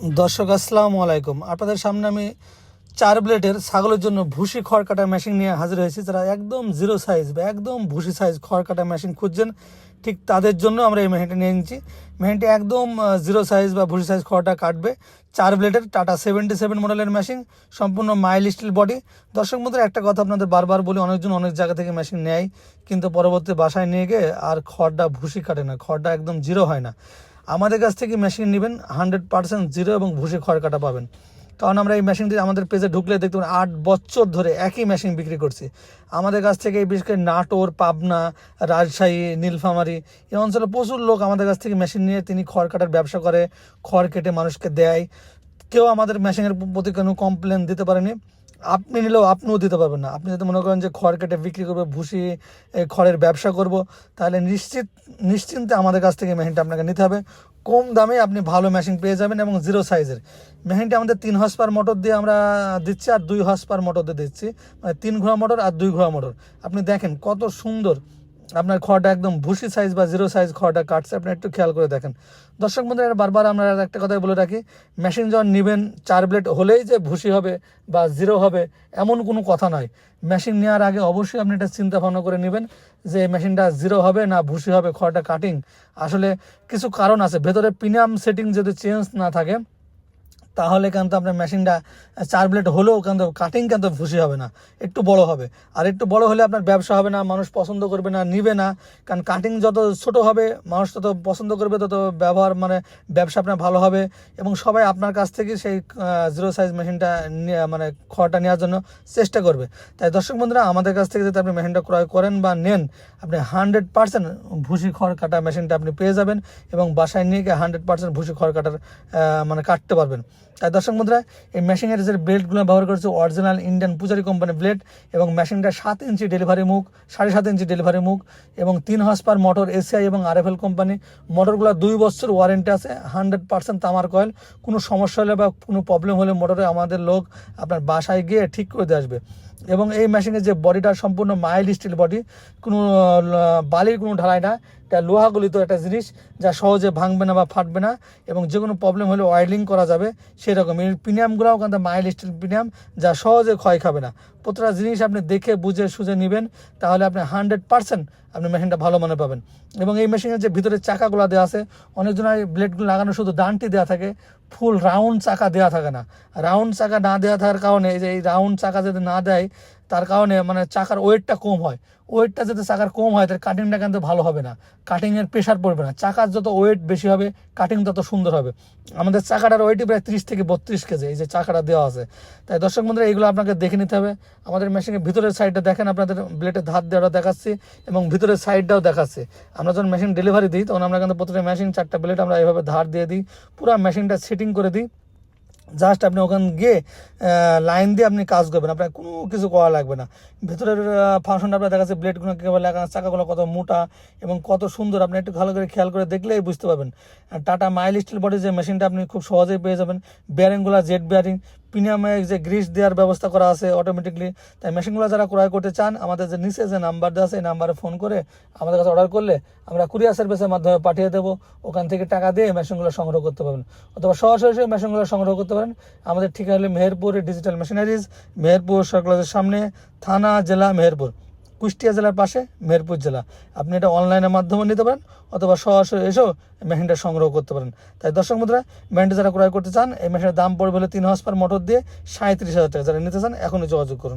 দর্শক, আসসালামু আলাইকুম। আপনাদের সামনে আমি চার ব্লেডের ছাগলের জন্য ভুসি খড় কাটা মেশিন নিয়ে হাজির হয়েছি। যারা একদম জিরো সাইজ বা একদম ভুসি সাইজ খড় কাটা মেশিন খুঁজছেন, ঠিক তাদের জন্য আমরা এই মেশিনটা নিয়ে নিচ্ছি। মেশিনটি একদম জিরো সাইজ বা ভুসি সাইজ খড়টা কাটবে। চার ব্লেডের টাটা সেভেন্টি সেভেন মডেলের মেশিন সম্পূর্ণ মাইল স্টিল বডি দর্শক মধ্যে একটা কথা আপনাদের বারবার বলি, অনেকজন অনেক জায়গা থেকে মেশিন নেয়, কিন্তু পরবর্তী বাসায় নিয়ে গিয়ে আর খড়টা ভুসি কাটে না, খড়টা একদম জিরো হয় না। আমাদের কাছ থেকে মেশিন নেবেন হান্ড্রেড পার্সেন্ট জিরো এবং ভুসি খড় কাটা পাবেন। কারণ আমরা এই মেশিনটি আমাদের পেজে ঢুকলে দেখতে পাবেন আট বছর ধরে একই মেশিন বিক্রি করছি। আমাদের কাছ থেকে বিশেষ করে নাটোর, পাবনা, রাজশাহী, নীলফামারী, এই অঞ্চলে প্রচুর লোক আমাদের কাছ থেকে মেশিন নিয়ে তিনি খড় কাটার ব্যবসা করে, খড় কেটে মানুষকে দেয়। কেউ আমাদের মেশিনের প্রতি কোনো কমপ্লেন দিতে পারেনি। আপনি নিলেও আপনিও দিতে পারবেন না। আপনি যদি মনে করেন যে খড় কেটে বিক্রি করবে, ভুসি খড়ের ব্যবসা করব, তাহলে নিশ্চিত, নিশ্চিন্তে আমাদের কাছ থেকে মেশিনটা আপনাকে নিতে হবে। কম দামে আপনি ভালো মেশিন পেয়ে যাবেন এবং জিরো সাইজের। মেশিনটা আমাদের তিন হস পার মোটর দিয়ে আমরা দিচ্ছি আর দুই হস পার মোটর দিয়ে দিচ্ছি। মানে তিন ঘোড়া মোটর আর দুই ঘোড়া মোটর। আপনি দেখেন কত সুন্দর আপনার খড়টা একদম ভুসি সাইজ বা জিরো সাইজ খড়টা কাটছে, আপনি একটু খেয়াল করে দেখেন। দর্শক বন্ধুরা বারবার আমরা একটা কথাই বলে রাখি মেশিন যখন নেবেন, চার ব্লেড হলেই যে ভুসি হবে বা জিরো হবে, এমন কোনো কথা নয়। মেশিন নেওয়ার আগে অবশ্যই আপনি এটা চিন্তা ভাবনা করে নেবেন যে মেশিনটা জিরো হবে না ভুসি হবে, খড়টা কাটিং আসলে কিছু কারণ আছে, ভেতরে প্রিমিয়াম সেটিং যদি চেঞ্জ না থাকে তাহলে কিন্তু আপনার মেশিনটা চার ব্লেড হলেও কিন্তু কাটিং কিন্তু ভুসি হবে না, একটু বড় হবে। আর একটু বড় হলে আপনার ব্যবসা হবে না, মানুষ পছন্দ করবে না, নিবে না, কারণ কাটিং যত ছোট হবে, মানুষ তত পছন্দ করবে, তত ব্যবহার মানে ব্যবসা আপনার ভালো হবে। এবং সবাই আপনার কাছ থেকে সেই জিরো সাইজ মেশিনটা মানে খড়টা নেওয়ার জন্য চেষ্টা করবে। তাই দর্শক বন্ধুরা, আমাদের কাছ থেকে যদি আপনি মেশিনটা ক্রয় করেন বা নেন, আপনি হান্ড্রেড পার্সেন্ট ভুসি খড় কাটা মেশিনটা আপনি পেয়ে যাবেন এবং বাসায় নিয়ে গিয়ে হান্ড্রেড পার্সেন্ট ভুসি খড় কাটার মানে কাটতে পারবেন। তাই দর্শক বন্ধুরা, এই মেশিনের যে ব্লেডগুলো ব্যবহার করেছে original Indian Pujari company blade এবং মেশিনটা সাত ইঞ্চি ডেলিভারি মুখ, সাড়ে সাত ইঞ্চি ডেলিভারি মুখ এবং তিন হর্স পার মোটর এসিআই এবং আরএফএল কোম্পানি মোটরগুলো দুই বছর ওয়ারেন্টি আছে হান্ড্রেড পার্সেন্ট তামার কয়েল কোনো সমস্যা হলে বা কোনো প্রবলেম হলে মোটরে আমাদের লোক আপনার বাসায় গিয়ে ঠিক করে দিয়ে আসবে। এবং এই মেশিনের যে বডিটা সম্পূর্ণ মাইল্ড স্টিল বডি কোনো বালির কোনো ঢালাই না, এটা লোহাগুলিত একটা জিনিস যা সহজে ভাঙবে না বা ফাটবে না এবং যে কোনো প্রবলেম হলে অয়েলিং করা যাবে সেরকম। এর প্রিমিয়ামগুলোও কিন্তু মাইল স্টিল প্রিমিয়াম, যা সহজে ক্ষয় খাবে না। প্রতিটা জিনিস আপনি দেখে, বুঝে, সুঝে নেবেন, তাহলে আপনি হান্ড্রেড পার্সেন্ট আপনি মেশিনটা ভালো মনে পাবেন। এবং এই মেশিনের যে ভিতরে চাকাগুলো দেওয়া আছে অনেকজন ব্লেডগুলো লাগানো শুধু দানটি দেওয়া থাকে ফুল রাউন্ড চাকা দেওয়া থাকে না। রাউন্ড চাকা না দেওয়া থাকার কারণে, এই যে এই রাউন্ড চাকা যদি না দেয় তার কারণে মানে চাকার ওয়েটটা কম হয়। ওয়েটটা যাতে চাকার কম হয়, তাহলে কাটিংটা কিন্তু ভালো হবে না। কাটিংয়ের প্রেশার পড়বে না। চাকার যত ওয়েট বেশি হবে কাটিং তত সুন্দর হবে। আমাদের চাকাটার ওয়েটই প্রায় ত্রিশ থেকে বত্রিশ কেজি, এই যে চাকাটা দেওয়া আছে। তাই দর্শক বন্ধুরা এইগুলো আপনাকে দেখে নিতে হবে। আমাদের মেশিনের ভিতরের সাইডটা দেখেন, আপনাদের ব্লেডের ধার দেওয়াটা দেখাচ্ছি এবং ভিতরের সাইডটাও দেখাচ্ছি। আমরা যখন মেশিন ডেলিভারি দিই, তখন আমরা কিন্তু প্রতিটা মেশিন চারটা ব্লেড আমরা এইভাবে ধার দিয়ে দিই। পুরো মেশিনটা সেটিং করে দিই। জাস্ট আপনি ওখান গিয়ে লাইন দিয়ে আপনি কাজ করবেন। আপনার কোনো কিছু করা লাগবে না। ভেতরের ফাংশনটা আপনার দেখা যাচ্ছে ব্লেডগুলো কীভাবে লাগানো চাকাগুলো কত মোটা এবং কত সুন্দর। আপনি একটু ভালো করে খেয়াল করে দেখলেই বুঝতে পারবেন। টাটা মাইল স্টিল বডি যে মেশিনটা আপনি খুব সহজেই পেয়ে যাবেন। বেয়ারিংগুলো জেট বেয়ারিং প্রিমিয়ামে যে গ্রিস দেওয়ার ব্যবস্থা করা আছে অটোমেটিকলি তাই মেশিনগুলো যারা ক্রয় করতে চান, আমাদের যে নিচে যে নাম্বার দেওয়া আছে, এই নাম্বারে ফোন করে আমাদের কাছে অর্ডার করলে আমরা কুরিয়ার সার্ভিসের মাধ্যমে পাঠিয়ে দেবো। ওখান থেকে টাকা দিয়ে মেশিনগুলো সংগ্রহ করতে পারবেন। অথবা সরাসরি মেশিনগুলো সংগ্রহ করতে পারেন। আমাদের ঠিকানা হলে মেহেরপুরের ডিজিটাল মেশিনারিজ মেহেরপুর সরকারের সামনে, থানা, জেলা, মেহেরপুর। কুষ্টিয়া জেলার পাশে মেহেরপুর জেলা। আপনি এটা অনলাইনের মাধ্যমে নিতে পারেন অথবা সরাসরি এসেও মেশিনটা সংগ্রহ করতে পারেন। তাই দর্শক মুদ্রা মেশিনটা যারা ক্রয় করতে চান, এই মেশিনের দাম পড়বে হলে তিন হাজার পার মোটর দিয়ে সাঁত্রিশ হাজার টাকা। যারা নিতে চান, এখনই যোগাযোগ করুন।